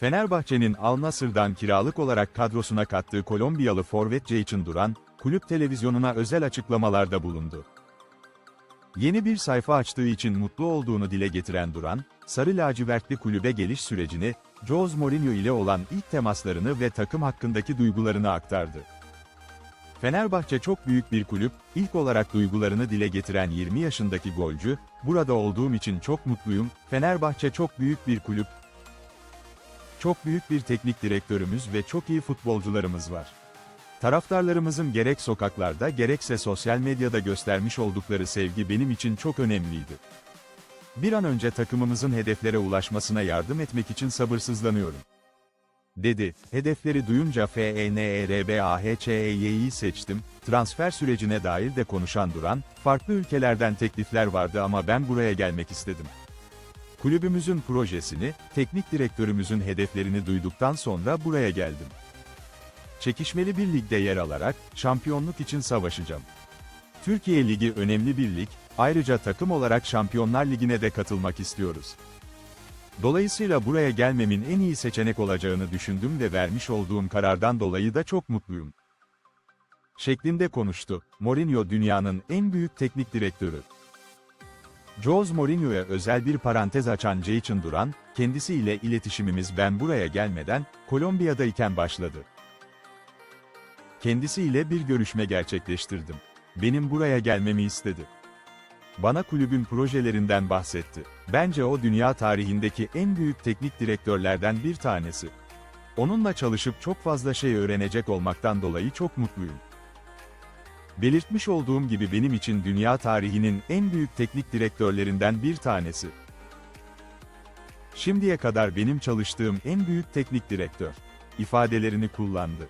Fenerbahçe'nin Al Nassr'dan kiralık olarak kadrosuna kattığı Kolombiyalı forvet Jayson Duran, kulüp televizyonuna özel açıklamalarda bulundu. Yeni bir sayfa açtığı için mutlu olduğunu dile getiren Duran, Sarı lacivertli kulübe geliş sürecini, Jose Mourinho ile olan ilk temaslarını ve takım hakkındaki duygularını aktardı. Fenerbahçe çok büyük bir kulüp, ilk olarak duygularını dile getiren 20 yaşındaki golcü, burada olduğum için çok mutluyum, Fenerbahçe çok büyük bir kulüp, çok büyük bir teknik direktörümüz ve çok iyi futbolcularımız var. Taraftarlarımızın gerek sokaklarda gerekse sosyal medyada göstermiş oldukları sevgi benim için çok önemliydi. Bir an önce takımımızın hedeflere ulaşmasına yardım etmek için sabırsızlanıyorum. Dedi, hedefleri duyunca E FENERBAHÇEY'yi seçtim, transfer sürecine dair de konuşan Duran, farklı ülkelerden teklifler vardı ama ben buraya gelmek istedim. Kulübümüzün projesini, teknik direktörümüzün hedeflerini duyduktan sonra buraya geldim. Çekişmeli bir ligde yer alarak, şampiyonluk için savaşacağım. Türkiye Ligi önemli bir lig, ayrıca takım olarak Şampiyonlar Ligi'ne de katılmak istiyoruz. Dolayısıyla buraya gelmemin en iyi seçenek olacağını düşündüm ve vermiş olduğum karardan dolayı da çok mutluyum. Şeklinde konuştu. Mourinho dünyanın en büyük teknik direktörü. Jose Mourinho'ya özel bir parantez açan Jayson Duran, kendisiyle iletişimimiz ben buraya gelmeden, Kolombiya'dayken başladı. Kendisiyle bir görüşme gerçekleştirdim. Benim buraya gelmemi istedi. Bana kulübün projelerinden bahsetti. Bence o dünya tarihindeki en büyük teknik direktörlerden bir tanesi. Onunla çalışıp çok fazla şey öğrenecek olmaktan dolayı çok mutluyum. Belirtmiş olduğum gibi benim için dünya tarihinin en büyük teknik direktörlerinden bir tanesi. Şimdiye kadar benim çalıştığım en büyük teknik direktör ifadelerini kullandı.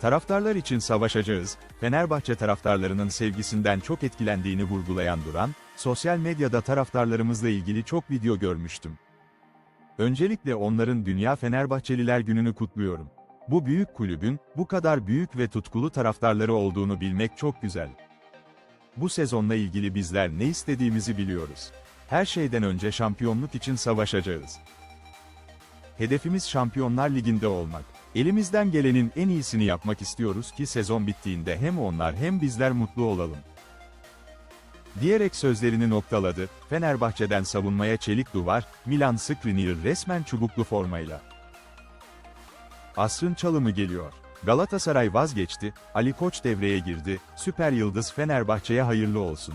Taraftarlar için savaşacağız, Fenerbahçe taraftarlarının sevgisinden çok etkilendiğini vurgulayan Duran, sosyal medyada taraftarlarımızla ilgili çok video görmüştüm. Öncelikle onların Dünya Fenerbahçeliler Günü'nü kutluyorum. Bu büyük kulübün, bu kadar büyük ve tutkulu taraftarları olduğunu bilmek çok güzel. Bu sezonla ilgili bizler ne istediğimizi biliyoruz. Her şeyden önce şampiyonluk için savaşacağız. Hedefimiz Şampiyonlar Ligi'nde olmak. Elimizden gelenin en iyisini yapmak istiyoruz ki sezon bittiğinde hem onlar hem bizler mutlu olalım. Diyerek sözlerini noktaladı, Fenerbahçe'den savunmaya çelik duvar, Milan Skriniar resmen çubuklu formayla. Asrın çalımı geliyor. Galatasaray vazgeçti, Ali Koç devreye girdi, süper yıldız Fenerbahçe'ye hayırlı olsun.